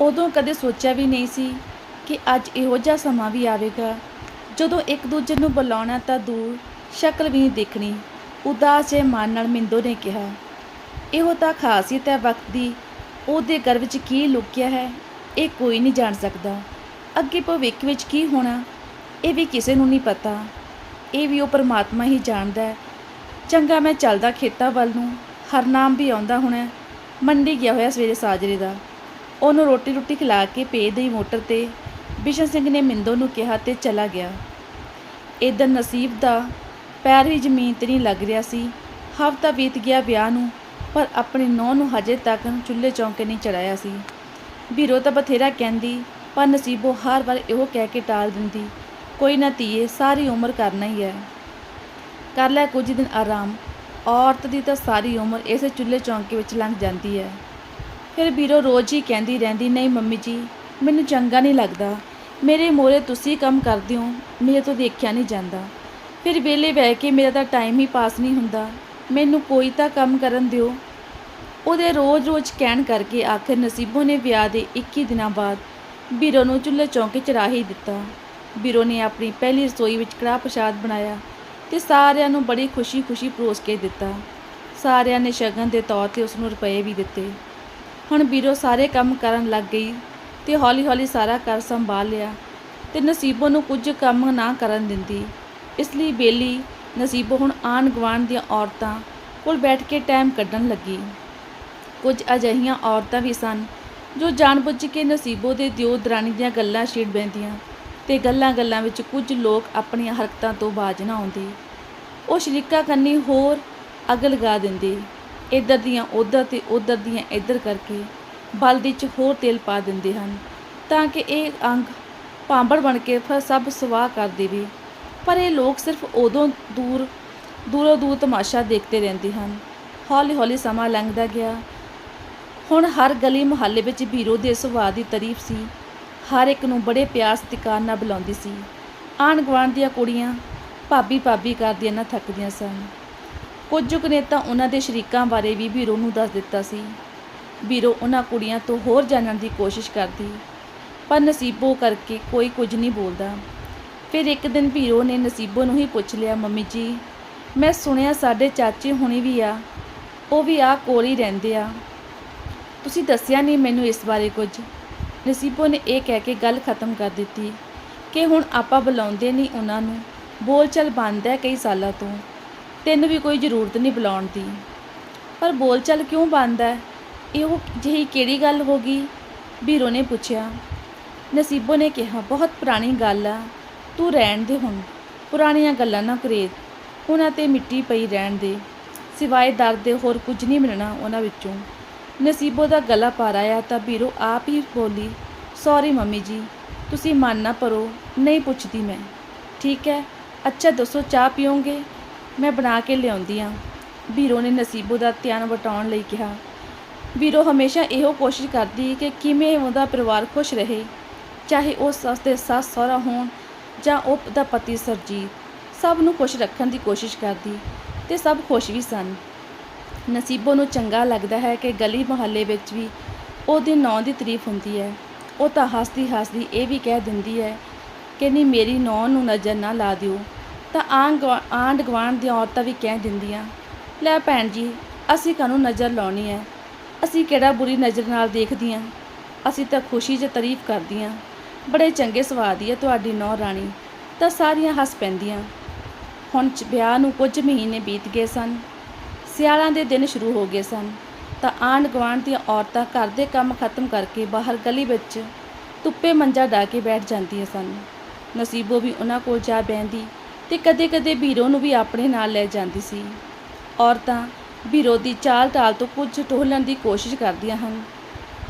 ਉਦੋਂ ਕਦੇ ਸੋਚਿਆ ਵੀ ਨਹੀਂ ਸੀ ਕਿ ਅੱਜ ਇਹੋ ਜਿਹਾ ਸਮਾਂ ਵੀ ਆਵੇਗਾ। ਜਦੋਂ ਇੱਕ ਦੂਜੇ ਨੂੰ ਬੁਲਾਉਣਾ ਤਾਂ ਦੂਰ ਸ਼ਕਲ ਵੀ ਨਹੀਂ ਦੇਖਣੀ। ਉਦਾਸ ਜਿਹੇ ਮਨ ਨਾਲ ਮਿੰਦੋ ਨੇ ਕਿਹਾ, ਇਹੋ ਤਾਂ ਖਾਸੀਅਤ ਹੈ ਵਕਤ ਦੀ। ਉਹਦੇ ਗਰਭ ਵਿੱਚ ਕੀ ਲੁਕਿਆ ਹੈ, ਇਹ ਕੋਈ ਨਹੀਂ ਜਾਣ ਸਕਦਾ। ਅੱਗੇ ਭਵਿੱਖ ਵਿੱਚ ਕੀ ਹੋਣਾ, ਇਹ ਵੀ ਕਿਸੇ ਨੂੰ ਨਹੀਂ ਪਤਾ। ਇਹ ਵੀ ਉਹ ਪਰਮਾਤਮਾ ਹੀ ਜਾਣਦਾ ਹੈ। ਚੰਗਾ ਮੈਂ ਚੱਲਦਾ ਖੇਤਾਂ ਵੱਲ ਨੂੰ ਹਰਨਾਮ ਵੀ ਆਉਂਦਾ ਹੋਣਾ। ਮੰਡੀ ਗਿਆ ਹੋਇਆ ਸਵੇਰੇ ਸਾਜਰੇ ਦਾ। ਉਹਨੂੰ ਰੋਟੀ ਰੋਟੀ ਖਿਲਾ ਕੇ ਭੇਜ ਦਈ ਮੋਟਰ ਤੇ ਬਿਸ਼ਨ ਸਿੰਘ ਨੇ ਮਿੰਦੋ ਨੂੰ ਕਿਹਾ ਤੇ ਚਲਾ ਗਿਆ। ਇਧਰ ਨਸੀਬ ਦਾ ਪੈਰ ਹੀ ਜ਼ਮੀਨ ਤੇ ਨਹੀਂ ਲੱਗ ਰਿਹਾ ਸੀ। ਹਫ਼ਤਾ ਬੀਤ ਗਿਆ ਵਿਆਹ ਨੂੰ, ਪਰ ਆਪਣੀ ਨੌਂ ਨੂੰ ਹਜੇ ਤੱਕ ਚੁੱਲ੍ਹੇ ਚੌਂਕੇ ਨਹੀਂ ਚੜਾਇਆ ਸੀ। ਵੀਰੋ ਤਾਂ ਬਥੇਰਾ ਕਹਿੰਦੀ, ਪਰ ਨਸੀਬੋ ਹਰ ਵਾਰ ਇਹੋ ਕਹਿ ਕੇ ਟਾਲ ਦਿੰਦੀ, ਕੋਈ ਨਾ ਧੀਏ, ਸਾਰੀ ਉਮਰ ਕਰਨਾ ਹੀ ਹੈ। ਕਰ ਲੈ ਕੁਝ ਦਿਨ ਆਰਾਮ। ਔਰਤ ਦੀ ਤਾਂ ਸਾਰੀ ਉਮਰ ਇਸੇ ਚੁੱਲ੍ਹੇ ਚੌਂਕੇ ਵਿੱਚ ਲੰਘ ਜਾਂਦੀ ਹੈ। ਫਿਰ ਵੀਰੋ ਰੋਜ਼ ਹੀ ਕਹਿੰਦੀ ਰਹਿੰਦੀ, ਨਹੀਂ ਮੰਮੀ ਜੀ, ਮੈਨੂੰ ਚੰਗਾ ਨਹੀਂ ਲੱਗਦਾ। ਮੇਰੇ ਮੋਰੇ ਤੁਸੀਂ ਕੰਮ ਕਰਦੇ ਹੋ, ਮੇਰੇ ਤੋਂ ਦੇਖਿਆ ਨਹੀਂ ਜਾਂਦਾ। ਫਿਰ ਵਿਹਲੇ ਬਹਿ ਕੇ ਮੇਰਾ ਤਾਂ ਟਾਈਮ ਹੀ ਪਾਸ ਨਹੀਂ ਹੁੰਦਾ। ਮੈਨੂੰ ਕੋਈ ਤਾਂ ਕੰਮ ਕਰਨ ਦਿਓ। ਉਹਦੇ ਰੋਜ਼-ਰੋਜ਼ ਕਹਿਣ ਕਰਕੇ ਆਖਿਰ ਨਸੀਬੋ ਨੇ ਵਿਆਹ ਦੇ 21 ਦਿਨਾਂ ਬਾਅਦ ਵੀਰੋ ਨੂੰ ਚੁੱਲ੍ਹੇ ਚੌਂਕੇ ਚੜਾ ਹੀ ਦਿੱਤਾ। ਵੀਰੋ ਨੇ ਆਪਣੀ ਪਹਿਲੀ ਰਸੋਈ ਵਿੱਚ ਕੜਾਹ ਪ੍ਰਸ਼ਾਦ ਬਣਾਇਆ ਤੇ ਸਾਰਿਆਂ ਨੂੰ ਬੜੀ ਖੁਸ਼ੀ-ਖੁਸ਼ੀ ਪਰੋਸ ਕੇ ਦਿੱਤਾ। ਸਾਰਿਆਂ ਨੇ ਸ਼ਗਨ ਦੇ ਤੌਰ ਤੇ ਉਸ ਨੂੰ ਰੁਪਏ ਵੀ ਦਿੱਤੇ। ਹੁਣ ਵੀਰੋ ਸਾਰੇ ਕੰਮ ਕਰਨ ਲੱਗ ਗਈ ਤੇ ਹੌਲੀ-ਹੌਲੀ ਸਾਰਾ ਘਰ ਸੰਭਾਲ ਲਿਆ ਤੇ ਨਸੀਬੋ ਨੂੰ ਕੁਝ ਕੰਮ ਨਾ ਕਰਨ ਦਿੰਦੀ। ਇਸ ਲਈ ਬੇਲੀ, ਨਸੀਬੋ ਹੁਣ ਆਣ ਗੁਆਂਢ ਦੀਆਂ ਔਰਤਾਂ ਕੋਲ ਬੈਠ ਕੇ ਟਾਈਮ ਕੱਢਣ ਲੱਗੀ। ਕੁਝ ਅਜਿਹੀਆਂ ਔਰਤਾਂ ਵੀ ਸਨ ਜੋ ਜਾਣਬੁੱਝ ਕੇ ਨਸੀਬੋ ਦੇ ਦਿਓ ਦਰਾਣੀ ਦੀਆਂ ਗੱਲਾਂ ਛੇੜ ਬੈਂਦੀਆਂ ਤੇ ਗੱਲਾਂ-ਗੱਲਾਂ ਵਿੱਚ ਕੁਝ ਲੋਕ ਆਪਣੀਆਂ ਹਰਕਤਾਂ ਤੋਂ ਬਾਜ ਨਾ ਆਉਂਦੇ। ਉਹ ਸ਼ਰੀਕਾ ਕੰਨੀ ਹੋਰ ਅੱਗ ਲਗਾ ਦਿੰਦੇ। ਇੱਧਰ ਦੀਆਂ ਉੱਧਰ ਤੇ ਉੱਧਰ ਦੀਆਂ ਇੱਧਰ ਕਰਕੇ ਬਲਦੀ 'ਚ ਹੋਰ ਤੇਲ ਪਾ ਦਿੰਦੇ ਹਨ ਤਾਂ ਕਿ ਇਹ ਅੰਗ ਭਾਂਬੜ ਬਣ ਕੇ ਫਿਰ ਸਭ ਸਵਾਹ ਕਰ ਦੇਵੇ। ਪਰ ਇਹ ਲੋਕ ਸਿਰਫ ਉਦੋਂ ਦੂਰ, ਦੂਰੋਂ ਦੂਰ ਤਮਾਸ਼ਾ ਦੇਖਦੇ ਰਹਿੰਦੇ ਹਨ। ਹੌਲੀ-ਹੌਲੀ ਸਮਾਂ ਲੰਘਦਾ ਗਿਆ। ਹੁਣ ਹਰ ਗਲੀ ਮੁਹੱਲੇ ਵਿੱਚ ਵੀਰੋ ਦੇ ਸੁਭਾਅ ਦੀ ਤਾਰੀਫ ਸੀ। ਹਰ ਇੱਕ ਨੂੰ ਬੜੇ ਪਿਆਰ ਸਤਿਕਾਰ ਨਾਲ ਬੁਲਾਉਂਦੀ ਸੀ। ਆਣ ਗੁਆਂਢ ਦੀਆਂ ਕੁੜੀਆਂ ਭਾਬੀ ਭਾਬੀ ਕਰਦੀਆਂ ਨਾ ਥੱਕਦੀਆਂ ਸਨ। ਕੁਝ ਕੁ ਨੇ ਤਾਂ ਉਹਨਾਂ ਦੇ ਸ਼ਰੀਕਾਂ ਬਾਰੇ ਵੀ ਵੀਰੋ ਨੂੰ ਦੱਸ ਦਿੱਤਾ ਸੀ। ਵੀਰੋ ਉਹਨਾਂ ਕੁੜੀਆਂ ਤੋਂ ਹੋਰ ਜਾਣਨ ਦੀ ਕੋਸ਼ਿਸ਼ ਕਰਦੀ, ਪਰ ਨਸੀਬੋ ਕਰਕੇ ਕੋਈ ਕੁਝ ਨਹੀਂ ਬੋਲਦਾ। ਫਿਰ ਇੱਕ ਦਿਨ ਵੀਰੋ ਨੇ ਨਸੀਬੋ ਨੂੰ ਹੀ ਪੁੱਛ ਲਿਆ, ਮੰਮੀ ਜੀ, ਮੈਂ ਸੁਣਿਆ ਸਾਡੇ ਚਾਚੇ ਹੁਣੀ ਵੀ ਆ, ਉਹ ਵੀ ਆ ਕੋਲ ਹੀ ਰਹਿੰਦੇ ਆ। ਤੁਸੀਂ ਦੱਸਿਆ ਨਹੀਂ ਮੈਨੂੰ ਇਸ ਬਾਰੇ ਕੁਝ? ਨਸੀਬੋ ਨੇ ਇਹ ਕਹਿ ਕੇ ਗੱਲ ਖਤਮ ਕਰ ਦਿੱਤੀ ਕਿ ਹੁਣ ਆਪਾਂ ਬੁਲਾਉਂਦੇ ਨਹੀਂ ਉਹਨਾਂ ਨੂੰ। ਬੋਲਚਾਲ ਬੰਦ ਹੈ ਕਈ ਸਾਲਾਂ ਤੋਂ। ਤੈਨੂੰ ਵੀ ਕੋਈ ਜ਼ਰੂਰਤ ਨਹੀਂ ਬੁਲਾਉਣ ਦੀ। ਪਰ ਬੋਲਚਾਲ ਕਿਉਂ ਬੰਦ ਹੈ? ਇਹੋ ਜਿਹੀ ਕਿਹੜੀ ਗੱਲ ਹੋ ਗਈ? ਵੀਰੋ ਨੇ ਪੁੱਛਿਆ। ਨਸੀਬੋ ਨੇ ਕਿਹਾ, ਬਹੁਤ ਪੁਰਾਣੀ ਗੱਲ ਆ। ਤੂੰ ਰਹਿਣ ਦੇ ਹੁਣ। ਪੁਰਾਣੀਆਂ ਗੱਲਾਂ ਨਾ ਕਰੇ। ਉਹਨਾਂ ਤੇ ਮਿੱਟੀ ਪਈ ਰਹਿਣ ਦੇ। ਸਿਵਾਏ ਦਰਦ ਦੇ ਹੋਰ ਕੁਝ ਨਹੀਂ ਮਿਲਣਾ ਉਹਨਾਂ ਵਿੱਚੋਂ। ਨਸੀਬੋ ਦਾ ਗਲਾ ਪਾਰ ਆਇਆ ਤਾਂ ਵੀਰੋ ਆਪ ਹੀ ਬੋਲੀ ਸੌਰੀ ਮੰਮੀ ਜੀ। ਤੁਸੀਂ ਮਨ ਨਾ ਪਰੋ। ਨਹੀਂ ਪੁੱਛਦੀ ਮੈਂ। ਠੀਕ ਹੈ? ਅੱਛਾ, ਦੱਸੋ, ਚਾਹ ਪੀਓਗੇ? ਮੈਂ ਬਣਾ ਕੇ ਲਿਆਉਂਦੀ ਆ। ਵੀਰੋ ਨੇ ਨਸੀਬੋ ਦਾ ਧਿਆਨ ਵਟਾਉਣ ਲਈ ਕਿਹਾ। ਵੀਰੋ ਹਮੇਸ਼ਾ ਇਹੋ ਕੋਸ਼ਿਸ਼ ਕਰਦੀ ਕਿ ਕਿਵੇਂ ਉਹਦਾ ਪਰਿਵਾਰ ਖੁਸ਼ ਰਹੇ। ਚਾਹੇ ਉਹ ਸੱਸ ਦੇ ਸੱਸ ਸਹੁਰਾ ਹੋਣ ਜਾਂ ਉਹ ਦਾ ਪਤੀ ਸਰਜੀਤ, ਸਭ ਨੂੰ ਖੁਸ਼ ਰੱਖਣ ਦੀ ਕੋਸ਼ਿਸ਼ ਕਰਦੀ ਤੇ ਸਭ ਖੁਸ਼ ਵੀ ਸਨ। ਨਸੀਬੋ ਨੂੰ ਚੰਗਾ ਲੱਗਦਾ ਹੈ ਕਿ ਗਲੀ ਮੁਹੱਲੇ ਵਿੱਚ ਵੀ ਉਹਦੇ ਨਾਂ ਦੀ ਤਾਰੀਫ ਹੁੰਦੀ ਹੈ। ਉਹ ਤਾਂ ਹੱਸਦੀ ਹੱਸਦੀ ਇਹ ਵੀ ਕਹਿ ਦਿੰਦੀ ਹੈ ਕਿ ਨਹੀਂ ਮੇਰੀ ਨਾਂ ਨੂੰ ਨਜ਼ਰ ਨਾ ਲਾ ਦਿਓ। ਤਾਂ ਆਂਢ ਗੁਆ- ਆਂਢ ਗੁਆਂਢ ਦੀਆਂ ਔਰਤਾਂ ਵੀ ਕਹਿ ਦਿੰਦੀਆਂ, ਲੈ ਭੈਣ ਜੀ, ਅਸੀਂ ਕਾਹਨੂੰ ਨਜ਼ਰ ਲਾਉਣੀ ਹੈ ਅਸੀਂ ਕਿਹੜਾ ਬੁਰੀ ਨਜ਼ਰ ਨਾਲ ਦੇਖਦੀਆਂ। ਅਸੀਂ ਤਾਂ ਖੁਸ਼ੀ 'ਚ ਤਾਰੀਫ ਕਰਦੀਆਂ। ਬੜੇ ਚੰਗੇ ਸਵਾਦ ਹੀ ਹੈ ਤੁਹਾਡੀ ਨੌ ਰਾਣੀ ਤਾਂ ਸਾਰੀਆਂ ਹੱਸ ਪੈਂਦੀਆਂ। ਹੁਣ ਵਿਆਹ ਨੂੰ ਕੁਝ ਮਹੀਨੇ ਬੀਤ ਗਏ ਸਨ। ਸਿਆਲਾਂ ਦੇ ਦਿਨ ਸ਼ੁਰੂ ਹੋ ਗਏ ਸਨ। ਤਾਂ ਆਂਢ ਗੁਆਂਢ ਦੀਆਂ ਔਰਤਾਂ ਘਰ ਦੇ ਕੰਮ ਖਤਮ ਕਰਕੇ ਬਾਹਰ ਗਲੀ ਵਿੱਚ ਧੁੱਪੇ ਮੰਜਾ ਢਾ ਕੇ ਬੈਠ ਜਾਂਦੀਆਂ ਸਨ। ਨਸੀਬੋ ਵੀ ਉਹਨਾਂ ਕੋਲ ਜਾ ਬਹਿੰਦੀ ਤੇ ਕਦੇ-ਕਦੇ ਵੀਰੋ ਨੂੰ ਵੀ ਆਪਣੇ ਨਾਲ ਲੈ ਜਾਂਦੀ ਸੀ। ਔਰਤਾਂ ਵੀਰੋ ਦੀ ਚਾਲ ਢਾਲ ਤੋਂ ਕੁਝ ਟੋਲਣ ਦੀ ਕੋਸ਼ਿਸ਼ ਕਰਦੀਆਂ ਹਨ।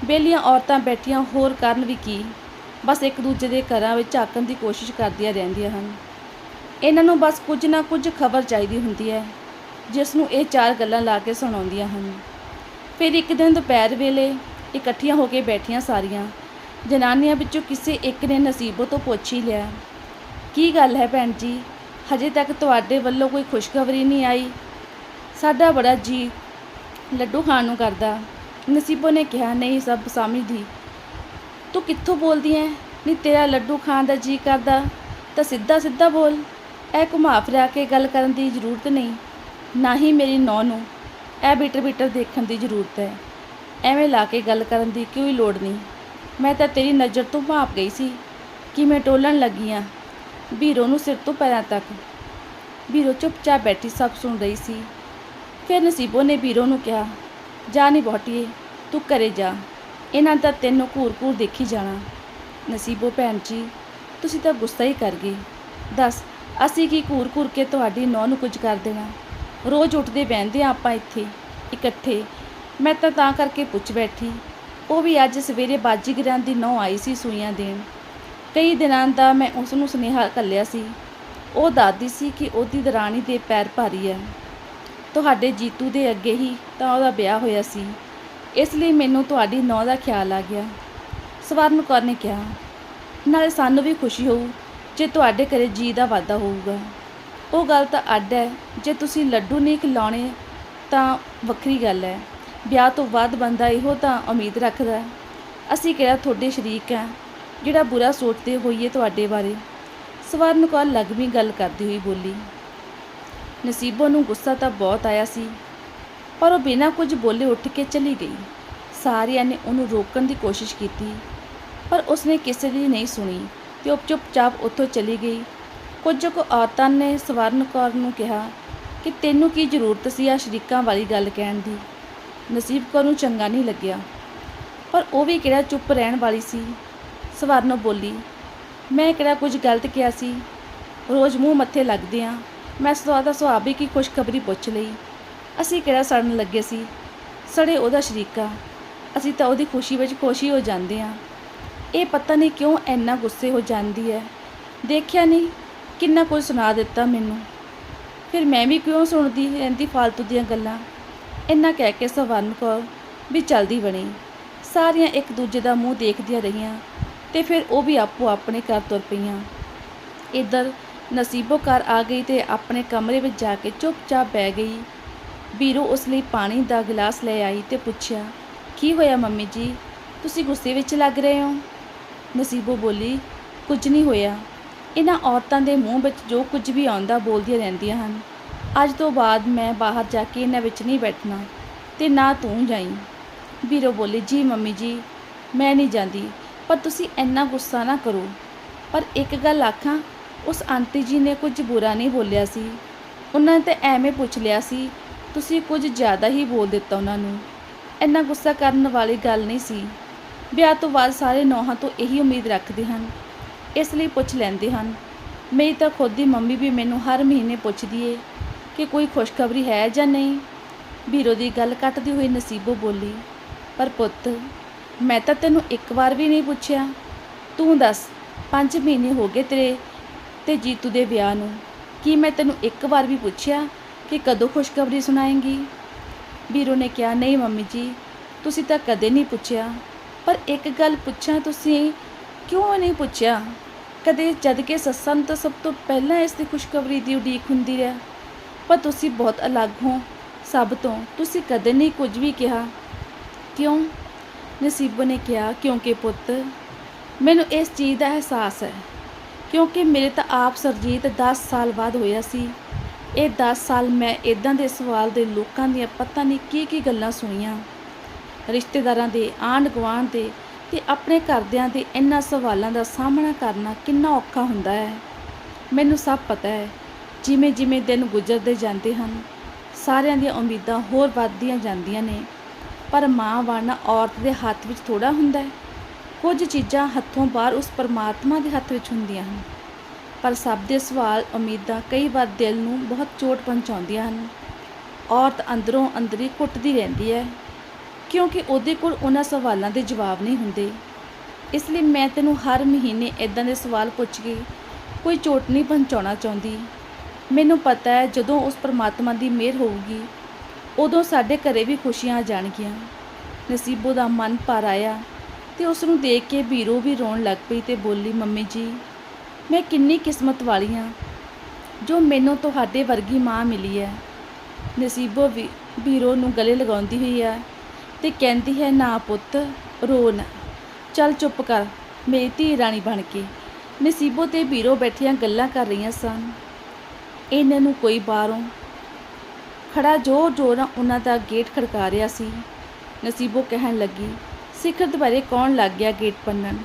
ਬੇਲੀਆਂ ਔਰਤਾਂ ਬੈਠੀਆਂ ਹੋਰ ਕਰਨ ਵੀ ਕੀ? ਬਸ ਇੱਕ ਦੂਜੇ ਦੇ ਘਰਾਂ ਵਿੱਚ ਝਾਕਣ ਦੀ ਕੋਸ਼ਿਸ਼ ਕਰਦੀਆਂ ਰਹਿੰਦੀਆਂ ਹਨ। ਇਹਨਾਂ ਨੂੰ ਬਸ ਕੁਝ ਨਾ ਕੁਝ ਖਬਰ ਚਾਹੀਦੀ ਹੁੰਦੀ ਹੈ, ਜਿਸ ਨੂੰ ਇਹ ਚਾਰ ਗੱਲਾਂ ਲਾ ਕੇ ਸੁਣਾਉਂਦੀਆਂ ਹਨ। ਫਿਰ ਇੱਕ ਦਿਨ ਦੁਪਹਿਰ ਵੇਲੇ ਇਕੱਠੀਆਂ ਹੋ ਕੇ ਬੈਠੀਆਂ ਸਾਰੀਆਂ, ਜਨਾਨੀਆਂ ਵਿੱਚੋਂ ਕਿਸੇ ਇੱਕ ਨੇ ਨਸੀਬੋ ਤੋਂ ਪੁੱਛ ਹੀ ਲਿਆ, ਕੀ ਗੱਲ ਹੈ ਭੈਣ ਜੀ? ਹਜੇ ਤੱਕ ਤੁਹਾਡੇ ਵੱਲੋਂ ਕੋਈ ਖੁਸ਼ਖਬਰੀ ਨਹੀਂ ਆਈ। ਸਾਡਾ ਬੜਾ ਜੀ ਲੱਡੂ ਖਾਣ ਨੂੰ ਕਰਦਾ। ਨਸੀਬੋ ਨੇ ਕਿਹਾ, ਨਹੀਂ, ਸਭ ਸਮਝਦੀ ਤੂੰ ਕਿੱਥੋਂ ਬੋਲਦੀ ਐ? ਨਹੀਂ, ਤੇਰਾ ਲੱਡੂ ਖਾਣ ਦਾ ਜੀ ਕਰਦਾ, ਤਾਂ ਸਿੱਧਾ ਸਿੱਧਾ ਬੋਲ। ਇਹ ਘੁਮਾ ਫਿਰਾ ਕੇ ਗੱਲ ਕਰਨ ਦੀ ਜ਼ਰੂਰਤ ਨਹੀਂ। ਨਾ ਹੀ ਮੇਰੀ ਨੌਂ ਨੂੰ ਇਹ ਬਿਟਰ ਬਿਟਰ ਦੇਖਣ ਦੀ ਜ਼ਰੂਰਤ ਹੈ। ਐਵੇਂ ਲਾ ਕੇ ਗੱਲ ਕਰਨ ਦੀ ਕੋਈ ਲੋੜ ਨਹੀਂ। ਮੈਂ ਤਾਂ ਤੇਰੀ ਨਜ਼ਰ ਤੋਂ ਭਾਪ ਗਈ ਸੀ ਕਿ ਮੈਂ ਟੋਲਣ ਲੱਗੀ ਆ। ਵੀਰੋ ਨੂੰ ਸਿਰ ਤੋਂ ਪੈਰਾਂ ਤੱਕ। ਵੀਰੋ ਚੁੱਪਚਾਪ ਬੈਠੀ ਸਭ ਸੁਣ ਰਹੀ ਸੀ। ਫਿਰ ਨਸੀਬੋ ਨੇ ਵੀਰੋ ਨੂੰ ਕਿਹਾ, ਜਾ ਨਹੀਂ ਬਹੁਟੀਏ ਤੂੰ ਘਰੇ ਜਾ। ਇਹਨਾਂ ਦਾ ਤੈਨੂੰ ਘੂਰ-ਘੂਰ ਦੇਖੀ ਜਾਣਾ। ਨਸੀਬੋ ਭੈਣ ਜੀ, ਤੁਸੀਂ ਤਾਂ ਗੁੱਸਾ ਹੀ ਕਰ ਗਏ। ਦੱਸ, ਅਸੀਂ ਕੀ ਘੂਰ-ਘੂਰ ਕੇ ਤੁਹਾਡੀ ਨੌਂ ਨੂੰ ਕੁਝ ਕਰ ਦੇਣਾ? ਰੋਜ਼ ਉੱਠਦੇ ਬਹਿੰਦੇ ਹਾਂ ਆਪਾਂ ਇੱਥੇ, ਇਕੱਠੇ। ਮੈਂ ਤਾਂ ਤਾਂ ਕਰਕੇ ਪੁੱਛ ਬੈਠੀ। ਉਹ ਵੀ ਅੱਜ ਸਵੇਰੇ ਬਾਜੀਗਰਾਂ ਦੀ ਨੌਂ ਆਈ ਸੀ ਸੂਈਆਂ ਦੇਣ। ਕਈ ਦਿਨਾਂ ਦਾ ਮੈਂ ਉਸ ਨੂੰ ਸੁਨੇਹਾ ਘੱਲਿਆ ਸੀ। ਉਹ ਦੱਸਦੀ ਸੀ ਕਿ ਉਹਦੀ ਦਰਾਣੀ ਦੇ ਪੈਰ ਭਾਰੀ ਹੈ। ਤੁਹਾਡੇ ਜੀਤੂ ਦੇ ਅੱਗੇ ਹੀ ਤਾਂ ਉਹਦਾ ਵਿਆਹ ਹੋਇਆ ਸੀ। ਇਸ ਲਈ ਮੈਨੂੰ ਤੁਹਾਡੀ ਨੌ ਦਾ ਖਿਆਲ ਆ ਗਿਆ। ਸਵਰਨ ਕੌਰ ਨੇ ਕਿਹਾ, ਨਾਲੇ ਸਾਨੂੰ ਵੀ ਖੁਸ਼ੀ ਹੋਊ ਜੇ ਤੁਹਾਡੇ ਘਰੇ ਜੀ ਦਾ ਵਾਧਾ ਹੋਊਗਾ। ਉਹ ਗੱਲ ਤਾਂ ਅੱਡ ਹੈ। ਜੇ ਤੁਸੀਂ ਲੱਡੂ ਨਹੀਂ ਖਿਲਾਉਣੇ ਤਾਂ ਵੱਖਰੀ ਗੱਲ ਹੈ। ਵਿਆਹ ਤੋਂ ਬਾਅਦ ਬੰਦਾ ਇਹੋ ਤਾਂ ਉਮੀਦ ਰੱਖਦਾ ਅਸੀਂ ਕਿਹੜਾ ਤੁਹਾਡੇ ਸ਼ਰੀਕ ਹਾਂ। ਜਿਹੜਾ ਬੁਰਾ ਸੋਚਦੇ ਹੋਈਏ ਤੁਹਾਡੇ ਬਾਰੇ ਸਵਰਨ ਕੌਰ ਲਗਮੀ ਗੱਲ ਕਰਦੀ ਹੋਈ ਬੋਲੀ। ਨਸੀਬੋ ਨੂੰ ਗੁੱਸਾ ਤਾਂ ਬਹੁਤ ਆਇਆ ਸੀ, ਪਰ ਉਹ ਬਿਨਾਂ ਕੁਝ ਬੋਲੇ ਉੱਠ ਕੇ ਚਲੀ ਗਈ। ਸਾਰਿਆਂ ਨੇ ਉਹਨੂੰ ਰੋਕਣ ਦੀ ਕੋਸ਼ਿਸ਼ ਕੀਤੀ, ਪਰ ਉਸਨੇ ਕਿਸੇ ਦੀ ਨਹੀਂ ਸੁਣੀ ਤੇ ਉਹ ਚੁੱਪਚਾਪ ਉੱਥੋਂ ਚਲੀ ਗਈ। ਕੁਝ ਕੁ ਔਰਤਾਂ ਨੇ ਸਵਰਨ ਕੌਰ ਨੂੰ ਕਿਹਾ ਕਿ ਤੈਨੂੰ ਕੀ ਜ਼ਰੂਰਤ ਸੀ ਆ ਸ਼ਰੀਕਾਂ ਵਾਲੀ ਗੱਲ ਕਹਿਣ ਦੀ। ਨਸੀਬ ਕੌਰ ਨੂੰ ਚੰਗਾ ਨਹੀਂ ਲੱਗਿਆ, ਪਰ ਉਹ ਵੀ ਕਿਹੜਾ ਚੁੱਪ ਰਹਿਣ ਵਾਲੀ ਸੀ। ਸਵਰਨ ਬੋਲੀ, ਮੈਂ ਕਿਹੜਾ ਕੁਝ ਗਲਤ ਕਿਹਾ ਸੀ? ਰੋਜ਼ ਮੂੰਹ ਮੱਥੇ ਲੱਗਦੇ ਆ। ਮੈਂ ਸਵਾਦਾ ਸੁਭਾਵਿਕ ਹੀ ਖੁਸ਼ਖਬਰੀ ਪੁੱਛ ਲਈ। ਅਸੀਂ ਕਿਹੜਾ ਸੜਨ ਲੱਗੇ ਸੀ? ਸੜੇ ਉਹਦਾ ਸ਼ਰੀਕਾ। ਅਸੀਂ ਤਾਂ ਉਹਦੀ ਖੁਸ਼ੀ ਵਿੱਚ ਖੁਸ਼ੀ ਹੋ ਜਾਂਦੇ ਆ। ਇਹ ਪਤਾ ਨਹੀਂ ਕਿਉਂ ਇੰਨਾ ਗੁੱਸੇ ਹੋ ਜਾਂਦੀ ਹੈ ਦੇਖਿਆ ਨਹੀਂ, ਕਿੰਨਾ ਕੁਝ ਸੁਣਾ ਦਿੱਤਾ ਮੈਨੂੰ। ਫਿਰ ਮੈਂ ਵੀ ਕਿਉਂ ਸੁਣਦੀ ਰਹਿੰਦੀ ਫालतू ਦੀਆਂ ਗੱਲਾਂ? ਇੰਨਾ ਕਹਿ ਕੇ ਸਵਰਨ ਕੌਰ ਵੀ ਚਲਦੀ ਬਣੀ। ਸਾਰੀਆਂ ਇੱਕ ਦੂਜੇ ਦਾ ਮੂੰਹ ਦੇਖਦੀਆਂ ਰਹੀਆਂ। ਤੇ ਫਿਰ ਉਹ ਵੀ ਆਪੋ ਆਪਣੇ ਘਰ ਤੁਰ ਪਈਆਂ। ਇੱਧਰ ਨਸੀਬੋ ਘਰ ਆ ਗਈ ਤੇ ਆਪਣੇ ਕਮਰੇ ਵਿੱਚ ਜਾ ਕੇ ਚੁੱਪਚਾਪ ਬਹਿ ਗਈ। ਵੀਰੋ ਉਸ ਲਈ ਪਾਣੀ ਦਾ ਗਲਾਸ ਲੈ ਆਈ ਤੇ ਪੁੱਛਿਆ, ਕੀ ਹੋਇਆ ਮੰਮੀ ਜੀ? ਤੁਸੀਂ ਗੁੱਸੇ ਵਿੱਚ ਲੱਗ ਰਹੇ ਹੋ? ਨਸੀਬੋ ਬੋਲੀ, ਕੁਝ ਨਹੀਂ ਹੋਇਆ। ਇਹਨਾਂ ਔਰਤਾਂ ਦੇ ਮੂੰਹ ਵਿੱਚ ਜੋ ਕੁਝ ਵੀ ਆਉਂਦਾ ਬੋਲਦੀਆਂ ਰਹਿੰਦੀਆਂ ਹਨ। ਅੱਜ ਤੋਂ ਬਾਅਦ ਮੈਂ ਬਾਹਰ ਜਾ ਕੇ ਇਹਨਾਂ ਵਿੱਚ ਨਹੀਂ ਬੈਠਣਾ ਤੇ ਨਾ ਤੂੰ ਜਾਈ। ਵੀਰੋ ਬੋਲੀ, ਜੀ ਮੰਮੀ ਜੀ, ਮੈਂ ਨਹੀਂ ਜਾਂਦੀ। ਪਰ ਤੁਸੀਂ ਇੰਨਾ ਗੁੱਸਾ ਨਾ ਕਰੋ। ਪਰ ਇੱਕ ਗੱਲ ਆਖਾਂ, ਉਸ ਆਂਟੀ ਜੀ ਨੇ ਕੁਝ ਬੁਰਾ ਨਹੀਂ ਬੋਲਿਆ ਸੀ। ਉਹਨਾਂ ਨੇ ਤਾਂ ਐਵੇਂ ਪੁੱਛ ਲਿਆ ਸੀ, ਤੁਸੀਂ ਕੁਝ ਜ਼ਿਆਦਾ ਹੀ ਬੋਲ ਦਿੱਤਾ ਉਹਨਾਂ ਨੂੰ। ਇੰਨਾ ਗੁੱਸਾ ਕਰਨ ਵਾਲੀ ਗੱਲ ਨਹੀਂ ਸੀ। ਵਿਆਹ ਤੋਂ ਬਾਅਦ ਸਾਰੇ ਨੌਹਾਂ ਤੋਂ ਇਹੀ ਉਮੀਦ ਰੱਖਦੇ ਹਨ। ਇਸ ਲਈ ਪੁੱਛ ਲੈਂਦੇ ਹਨ, ਮੇਰੀ ਤਾਂ ਖੁਦ ਦੀ ਮੰਮੀ ਵੀ ਮੈਨੂੰ ਹਰ ਮਹੀਨੇ ਪੁੱਛਦੀ ਏ ਕਿ ਕੋਈ ਖੁਸ਼ਖਬਰੀ ਹੈ ਜਾਂ ਨਹੀਂ? ਵੀਰੋ ਦੀ ਗੱਲ ਕੱਟਦੀ ਹੋਈ ਨਸੀਬੋ ਬੋਲੀ, ਪਰ ਪੁੱਤ ਮੈਂ ਤਾਂ ਤੈਨੂੰ ਇੱਕ ਵਾਰ ਵੀ ਨਹੀਂ ਪੁੱਛਿਆ। ਤੂੰ ਦੱਸ 5 ਮਹੀਨੇ ਹੋ ਗਏ ਤੇਰੇ ਤੇ ਜੀਤੂ ਦੇ ਵਿਆਹ ਨੂੰ। ਕੀ ਮੈਂ ਤੈਨੂੰ ਇੱਕ ਵਾਰ ਵੀ ਪੁੱਛਿਆ ਕਿ ਕਦੋਂ ਖੁਸ਼ਖਬਰੀ ਸੁਣਾਏਂਗੀ? ਵੀਰੋ ਨੇ ਕਿਹਾ, ਨਹੀਂ ਮੰਮੀ ਜੀ, ਤੁਸੀਂ ਤਾਂ ਕਦੇ ਨਹੀਂ ਪੁੱਛਿਆ। ਪਰ ਇੱਕ ਗੱਲ ਪੁੱਛਾਂ ਤੁਸੀਂ, ਕਿਉਂ ਨਹੀਂ ਪੁੱਛਿਆ? ਕਦੇ ਜਦ ਕਿ ਸੱਸਾਂ ਨੂੰ ਤਾਂ ਸਭ ਤੋਂ ਪਹਿਲਾਂ ਇਸ ਦੀ ਖੁਸ਼ਖਬਰੀ ਦੀ ਉਡੀਕ ਹੁੰਦੀ ਹੈ ਪਰ ਤੁਸੀਂ ਬਹੁਤ ਅਲੱਗ ਹੋ, ਸਭ ਤੋਂ। ਤੁਸੀਂ ਕਦੇ ਨਹੀਂ ਕੁਝ ਵੀ ਕਿਹਾ। ਕਿਉਂ? ਨਸੀਬੋ ਨੇ ਕਿਹਾ ਕਿਉਂਕਿ ਪੁੱਤ, ਮੈਨੂੰ ਇਸ ਚੀਜ਼ ਦਾ ਅਹਿਸਾਸ ਹੈ, ਕਿਉਂਕਿ ਮੇਰੇ ਤਾਂ ਆਪ ਸਰਜੀਤ 10 ਸਾਲ ਬਾਅਦ ਹੋਇਆ ਸੀ। ਇਹ 10 ਸਾਲ ਮੈਂ ਇਦਾਂ ਦੇ ਸਵਾਲ ਦੇ ਲੋਕਾਂ ਦੀਆਂ ਪਤਾ ਨਹੀਂ ਕੀ ਕੀ ਗੱਲਾਂ ਸੁਣੀਆਂ। ਰਿਸ਼ਤੇਦਾਰਾਂ ਦੇ ਆਂਢ ਗੁਆਂਢ ਦੇ ਤੇ ਆਪਣੇ ਘਰਦਿਆਂ ਦੇ ਇਹਨਾਂ ਸਵਾਲਾਂ ਦਾ ਸਾਹਮਣਾ ਕਰਨਾ ਕਿੰਨਾ ਔਖਾ ਹੁੰਦਾ ਹੈ। ਮੈਨੂੰ ਸਭ ਪਤਾ ਹੈ ਜਿਵੇਂ ਜਿਵੇਂ ਦਿਨ ਗੁਜ਼ਰਦੇ ਜਾਂਦੇ ਹਨ, ਸਾਰਿਆਂ ਦੀਆਂ ਉਮੀਦਾਂ ਹੋਰ ਵੱਧਦੀਆਂ ਜਾਂਦੀਆਂ ਨੇ। ਪਰ ਮਾਂ ਬਣਨਾ ਔਰਤ ਦੇ ਹੱਥ ਵਿੱਚ ਥੋੜਾ ਹੁੰਦਾ ਹੈ। ਕੁਝ ਚੀਜ਼ਾਂ ਹੱਥੋਂ ਬਾਹਰ ਉਸ ਪਰਮਾਤਮਾ ਦੇ ਹੱਥ ਵਿੱਚ ਹੁੰਦੀਆਂ ਹਨ। ਪਰ ਸਭ ਦੇ ਸਵਾਲ, ਉਮੀਦਾਂ ਕਈ ਵਾਰ ਦਿਲ ਨੂੰ ਬਹੁਤ ਚੋਟ ਪਹੁੰਚਾਉਂਦੀਆਂ ਹਨ। ਔਰਤ ਅੰਦਰੋਂ ਅੰਦਰੀ ਘੁੱਟਦੀ ਰਹਿੰਦੀ ਹੈ, ਕਿਉਂਕਿ ਉਹਦੇ ਕੋਲ ਉਹਨਾਂ ਸਵਾਲਾਂ ਦੇ ਜਵਾਬ ਨਹੀਂ ਹੁੰਦੇ। ਇਸ ਲਈ ਮੈਂ ਤੈਨੂੰ ਹਰ ਮਹੀਨੇ ਇਦਾਂ ਦੇ ਸਵਾਲ ਪੁੱਛ ਕੇ ਕੋਈ ਚੋਟ ਨਹੀਂ ਪਹੁੰਚਾਉਣਾ ਚਾਹੁੰਦੀ। ਮੈਨੂੰ ਪਤਾ ਹੈ ਜਦੋਂ ਉਸ ਪਰਮਾਤਮਾ ਦੀ ਮਿਹਰ ਹੋਊਗੀ ਉਦੋਂ ਸਾਡੇ ਘਰੇ ਵੀ ਖੁਸ਼ੀਆਂ ਆ ਜਾਣਗੀਆਂ। ਨਸੀਬੋ ਦਾ ਮਨ ਭਰ ਆਇਆ ਤੇ ਉਸ ਨੂੰ ਦੇਖ ਕੇ ਵੀਰੋ ਵੀ ਰੋਣ ਲੱਗ ਪਈ ਤੇ ਬੋਲੀ, ਮੰਮੀ ਜੀ, ਮੈਂ ਕਿੰਨੀ ਕਿਸਮਤ ਵਾਲੀ ਹਾਂ ਜੋ ਮੈਨੂੰ ਤੁਹਾਡੇ ਵਰਗੀ ਮਾਂ ਮਿਲੀ ਹੈ ਨਸੀਬੋ ਵੀ ਵੀਰੋ ਨੂੰ ਗਲੇ ਲਗਾਉਂਦੀ ਹੋਈ ਹੈ ਤੇ ਕਹਿੰਦੀ ਹੈ, ਨਾ ਪੁੱਤ, ਰੋ ਨਾ। ਚੱਲ ਚੁੱਪ ਕਰ, ਮੇਰੀ ਧੀ ਰਾਣੀ ਬਣ ਕੇ। ਨਸੀਬੋ ਤੇ ਬੀਰੋ ਬੈਠੀਆਂ ਗੱਲਾਂ ਕਰ ਰਹੀਆਂ ਸਨ। ਇਹਨਾਂ ਨੂੰ ਕੋਈ ਬਾਹਰੋਂ ਖੜਾ ਜ਼ੋਰ ਜ਼ੋਰ ਨਾਲ ਉਹਨਾਂ ਦਾ ਗੇਟ ਖੜਕਾ ਰਿਹਾ ਸੀ। ਨਸੀਬੋ ਕਹਿਣ ਲੱਗੀ, ਸਿਖਰ ਦੁਬਾਰੇ ਕੌਣ ਲੱਗ ਗਿਆ ਗੇਟ ਪੰਨਣ?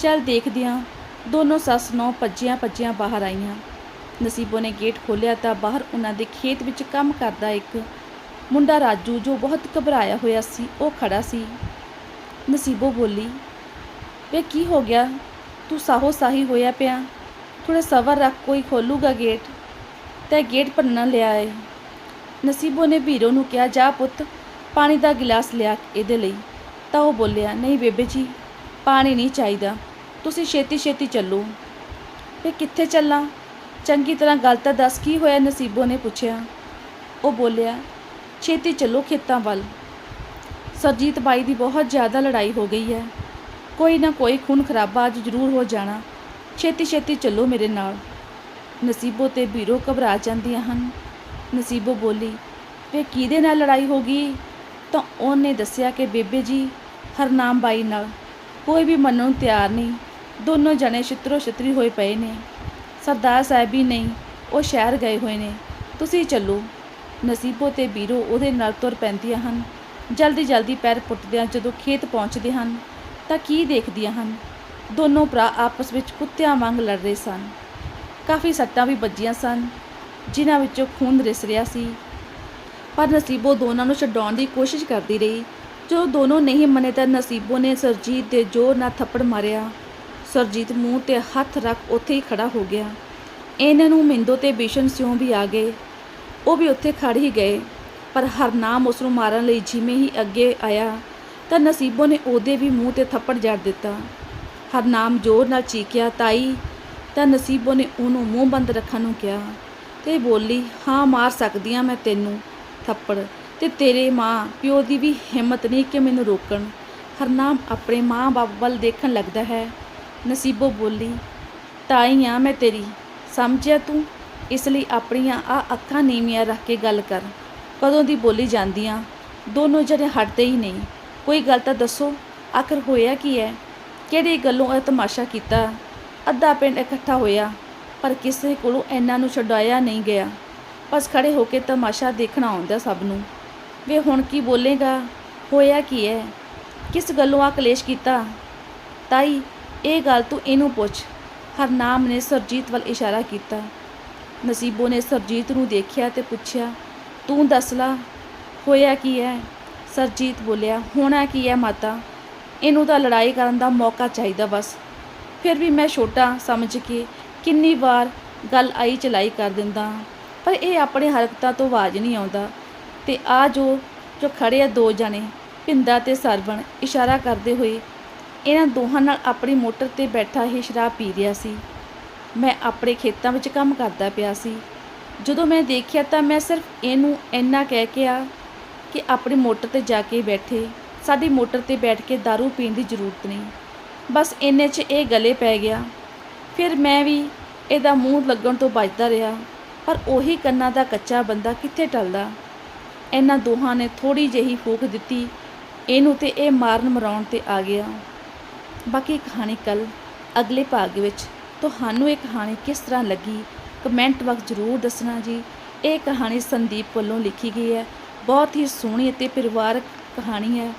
ਚੱਲ ਦੇਖਦਿਆਂ ਦੋਨੋਂ ਸੱਸ ਨੌ ਭੱਜੀਆਂ ਭੱਜੀਆਂ ਬਾਹਰ ਆਈਆਂ। ਨਸੀਬੋ ਨੇ ਗੇਟ ਖੋਲ੍ਹਿਆ ਤਾਂ ਬਾਹਰ ਉਹਨਾਂ ਦੇ ਖੇਤ ਵਿੱਚ ਕੰਮ ਕਰਦਾ ਇੱਕ ਮੁੰਡਾ ਰਾਜੂ ਜੋ ਬਹੁਤ ਘਬਰਾਇਆ ਹੋਇਆ ਸੀ, ਉਹ ਖੜਾ ਸੀ। ਨਸੀਬੋ ਬੋਲੀ, ਵੇ ਕੀ ਹੋ ਗਿਆ? ਤੂੰ ਸਾਹੋ ਸਾਹੀ ਹੋਇਆ ਪਿਆ। ਥੋੜਾ ਸਬਰ ਰੱਖ, ਕੋਈ ਖੋਲੂਗਾ ਗੇਟ। ਤੇ ਗੇਟ ਭੰਨਣ ਲਿਆ ਏ। ਨਸੀਬੋ ਨੇ ਵੀਰੋ ਨੂੰ ਕਿਹਾ, ਜਾ ਪੁੱਤ, ਪਾਣੀ ਦਾ ਗਿਲਾਸ ਲਿਆ ਇਹਦੇ ਲਈ। ਤਾਂ ਉਹ ਬੋਲਿਆ, ਨਹੀਂ ਬੇਬੇ ਜੀ, ਪਾਣੀ ਨਹੀਂ ਚਾਹੀਦਾ। ਤੁਸੀਂ ਛੇਤੀ ਛੇਤੀ ਚੱਲੋ। ਵੇ ਕਿੱਥੇ ਚੱਲਾਂ? ਚੰਗੀ ਤਰ੍ਹਾਂ ਗੱਲ ਤਾਂ ਦੱਸ ਕੀ ਹੋਇਆ? ਨਸੀਬੋ ਨੇ ਪੁੱਛਿਆ। ਉਹ ਬੋਲਿਆ, ਛੇਤੀ ਚੱਲੋ ਖੇਤਾਂ ਵੱਲ। ਸਰਜੀਤ ਬਾਈ ਦੀ ਬਹੁਤ ਜ਼ਿਆਦਾ ਲੜਾਈ ਹੋ ਗਈ ਹੈ। ਕੋਈ ਨਾ ਕੋਈ ਖੂਨ ਖਰਾਬਾ ਅੱਜ ਜ਼ਰੂਰ ਹੋ ਜਾਣਾ। ਛੇਤੀ ਛੇਤੀ ਚੱਲੋ ਮੇਰੇ ਨਾਲ। ਨਸੀਬੋ ਤੇ ਵੀਰੋ ਘਬਰਾ ਜਾਂਦੀਆਂ ਹਨ। ਨਸੀਬੋ ਬੋਲੀ, ਵੇ ਕਿਹਦੇ ਨਾਲ ਲੜਾਈ ਹੋ ਗਈ? ਤਾਂ ਉਹਨੇ ਦੱਸਿਆ ਕਿ ਬੇਬੇ ਜੀ ਹਰਨਾਮ ਬਾਈ ਨਾਲ। ਕੋਈ ਵੀ ਮੰਨਣ ਨੂੰ ਤਿਆਰ ਨਹੀਂ, ਦੋਨੋਂ ਜਣੇ ਛਿੱਤਰੋ ਛਿੱਤਰੀ ਹੋਏ ਪਏ ਨੇ। ਸਰਦਾਰ ਸਾਹਿਬ ਵੀ ਨਹੀਂ, ਉਹ ਸ਼ਹਿਰ ਗਏ ਹੋਏ ਨੇ। ਤੁਸੀਂ ਚੱਲੋ। ਨਸੀਬੋ ਤੇ ਵੀਰੋ ਉਹਦੇ ਨਾਲ ਤੁਰ ਪੈਂਦੀਆਂ ਹਨ। ਜਲਦੀ ਜਲਦੀ ਪੈਰ ਪੁੱਟਦਿਆਂ ਜਦੋਂ ਖੇਤ ਪਹੁੰਚਦੇ ਹਨ, ਤਾਂ ਕੀ ਦੇਖਦੀਆਂ ਹਨ? ਦੋਨੋਂ ਭਰਾ ਆਪਸ ਵਿੱਚ ਕੁੱਤਿਆਂ ਵਾਂਗ ਲੜ ਰਹੇ ਸਨ। ਕਾਫੀ ਸੱਟਾਂ ਵੀ ਵੱਜੀਆਂ ਸਨ। ਜਿਨ੍ਹਾਂ ਵਿੱਚੋਂ ਖੂਨ ਰਿਸ ਰਿਹਾ ਸੀ। ਪਰ ਨਸੀਬੋ ਦੋਨਾਂ ਨੂੰ ਛਡਾਉਣ ਦੀ ਕੋਸ਼ਿਸ਼ ਕਰਦੀ ਰਹੀ। ਜੋ ਦੋਨੋਂ ਨਹੀਂ ਮੰਨੇ ਤਾਂ ਨਸੀਬੋ ਨੇ ਸਰਜੀਤ ਦੇ ਜ਼ੋਰ ਨਾਲ ਥੱਪੜ ਮਾਰਿਆ। ਸਰਜੀਤ ਮੂੰਹ ਤੇ ਹੱਥ ਰੱਖ ਉੱਥੇ ਹੀ ਖੜਾ ਹੋ ਗਿਆ। ਇਹਨਾਂ ਨੂੰ ਮਿੰਦੋ ਤੇ ਬਿਸ਼ਨ ਸਿਉਂ ਵੀ ਆ ਗਏ। ਉਹ ਵੀ ਉੱਥੇ ਖੜ ਹੀ ਗਏ। ਪਰ ਹਰਨਾਮ ਉਸ ਨੂੰ ਮਾਰਨ ਲਈ ਜਿਵੇਂ ਹੀ ਅੱਗੇ ਆਇਆ, ਤਾਂ ਨਸੀਬੋ ਨੇ ਉਹਦੇ ਵੀ ਮੂੰਹ ਤੇ ਥੱਪੜ ਜੜ ਦਿੱਤਾ। ਹਰਨਾਮ ਜ਼ੋਰ ਨਾਲ ਚੀਕਿਆ, ਤਾਈ! ਤਾਂ ਨਸੀਬੋ ਨੇ ਉਹਨੂੰ ਮੂੰਹ ਬੰਦ ਰੱਖਣ ਨੂੰ ਕਿਹਾ। ਤੇ ਬੋਲੀ, ਹਾਂ, ਮਾਰ ਸਕਦੀ ਹਾਂ ਮੈਂ ਤੈਨੂੰ ਥੱਪੜ ਤੇ ਤੇਰੇ ਮਾਂ ਪਿਓ ਦੀ ਵੀ ਹਿੰਮਤ ਨਹੀਂ ਕਿ ਮੈਨੂੰ ਰੋਕਣ। ਹਰਨਾਮ ਆਪਣੇ ਮਾਂ-ਬਾਪ ਵੱਲ ਦੇਖਣ ਲੱਗਦਾ ਹੈ। ਨਸੀਬੋ ਬੋਲੀ ਤਾਈ ਆ ਮੈਂ ਤੇਰੀ ਸਮਝਿਆ ਤੂੰ, ਇਸ ਲਈ ਆਪਣੀਆਂ ਆ ਅੱਖਾਂ ਨੀਵੀਆਂ ਰੱਖ ਕੇ ਗੱਲ ਕਰ। ਕਦੋਂ ਦੀ ਬੋਲੀ ਜਾਂਦੀਆਂ, ਦੋਨੋਂ ਜਣੇ ਹਟਦੇ ਹੀ ਨਹੀਂ। ਕੋਈ ਗੱਲ ਤਾਂ ਦੱਸੋ, ਆਖਰ ਹੋਇਆ ਕੀ ਹੈ? ਕਿਹੜੀ ਗੱਲੋਂ ਇਹ ਤਮਾਸ਼ਾ ਕੀਤਾ? ਅੱਧਾ ਪਿੰਡ ਇਕੱਠਾ ਹੋਇਆ। ਪਰ ਕਿਸੇ ਕੋਲੋਂ ਇਹਨਾਂ ਨੂੰ ਛਡਾਇਆ ਨਹੀਂ ਗਿਆ। ਬਸ ਖੜੇ ਹੋ ਕੇ ਤਮਾਸ਼ਾ ਦੇਖਣਾ ਆਉਂਦਾ ਸਭ ਨੂੰ। ਵੇ ਹੁਣ ਕੀ ਬੋਲੇਗਾ? ਹੋਇਆ ਕੀ ਹੈ ਕਿਸ ਗੱਲੋਂ ਆ ਕਲੇਸ਼ ਕੀਤਾ? ਤਾਈ, ਇਹ ਗੱਲ ਤੂੰ ਇਹਨੂੰ ਪੁੱਛ। ਹਰਨਾਮ ਨੇ ਸਰਜੀਤ ਵੱਲ ਇਸ਼ਾਰਾ ਕੀਤਾ। ਨਸੀਬੋ ਨੇ ਸਰਜੀਤ ਨੂੰ ਦੇਖਿਆ ਤੇ ਪੁੱਛਿਆ, ਤੂੰ ਦੱਸ ਲਾ, ਹੋਇਆ ਕੀ ਹੈ ਸਰਜੀਤ ਬੋਲਿਆ, ਹੋਣਾ ਕੀ ਹੈ ਮਾਤਾ? ਇਹਨੂੰ ਤਾਂ ਲੜਾਈ ਕਰਨ ਦਾ ਮੌਕਾ ਚਾਹੀਦਾ ਬਸ। ਫਿਰ ਵੀ ਮੈਂ ਛੋਟਾ, ਸਮਝ ਕੇ ਕਿੰਨੀ ਵਾਰ ਗੱਲ ਆਈ ਚਲਾਈ ਕਰ ਦਿੰਦਾ। ਪਰ ਇਹ ਆਪਣੇ ਹਰਕਤਾਂ ਤੋਂ ਆਵਾਜ਼ ਨਹੀਂ ਆਉਂਦਾ। ਤੇ ਆ ਜੋ ਜੋ ਖੜੇ ਆ ਦੋ ਜਣੇ ਪਿੰਦਾ ਤੇ ਸਰਵਣ, ਇਸ਼ਾਰਾ ਕਰਦੇ ਹੋਏ ਇਹਨਾਂ ਦੋਹਾਂ ਨਾਲ ਆਪਣੀ ਮੋਟਰ ਤੇ ਬੈਠਾ ਹੀ ਸ਼ਰਾਬ ਪੀ ਰਿਹਾ ਸੀ। ਮੈਂ ਆਪਣੇ ਖੇਤਾਂ ਵਿੱਚ ਕੰਮ ਕਰਦਾ ਪਿਆ ਸੀ। ਜਦੋਂ ਮੈਂ ਦੇਖਿਆ ਤਾਂ ਮੈਂ ਸਿਰਫ ਇਹਨੂੰ ਇੰਨਾ ਕਹਿ ਕੇ ਆ ਕਿ ਆਪਣੀ ਮੋਟਰ ਤੇ ਜਾ ਕੇ ਬੈਠੇ। ਸਾਡੀ ਮੋਟਰ ਤੇ ਬੈਠ ਕੇ दारू ਪੀਣ ਦੀ ਜ਼ਰੂਰਤ ਨਹੀਂ। ਬਸ ਇੰਨੇ 'ਚ ਇਹ ਗਲੇ ਪੈ ਗਿਆ। ਫਿਰ ਮੈਂ ਵੀ ਇਹਦਾ ਮੂੰਹ ਲੱਗਣ ਤੋਂ ਬਚਦਾ ਰਿਹਾ, ਪਰ ਉਹੀ ਕੰਨਾਂ ਦਾ ਕੱਚਾ ਬੰਦਾ ਕਿੱਥੇ ਟਲਦਾ? ਇਹਨਾਂ ਦੋਹਾਂ ਨੇ ਥੋੜੀ ਜਿਹੀ ਫੂਕ ਦਿੱਤੀ, ਇਹਨੂੰ ਤੇ ਇਹ ਮਾਰਨ ਮਰਾਉਣ ਤੇ ਆ ਗਿਆ। ਬਾਕੀ ਕਹਾਣੀ ਕੱਲ ਅਗਲੇ ਭਾਗ ਵਿੱਚ ਤੁਹਾਨੂੰ ਇਹ ਕਹਾਣੀ ਕਿਸ ਤਰ੍ਹਾਂ ਲੱਗੀ, ਕਮੈਂਟ ਵਕਤ ਜ਼ਰੂਰ ਦੱਸਣਾ ਜੀ। ਇਹ ਕਹਾਣੀ ਸੰਦੀਪ ਵੱਲੋਂ ਲਿਖੀ ਗਈ ਹੈ, ਬਹੁਤ ਹੀ ਸੋਹਣੀ ਅਤੇ ਪਰਿਵਾਰਕ ਕਹਾਣੀ ਹੈ।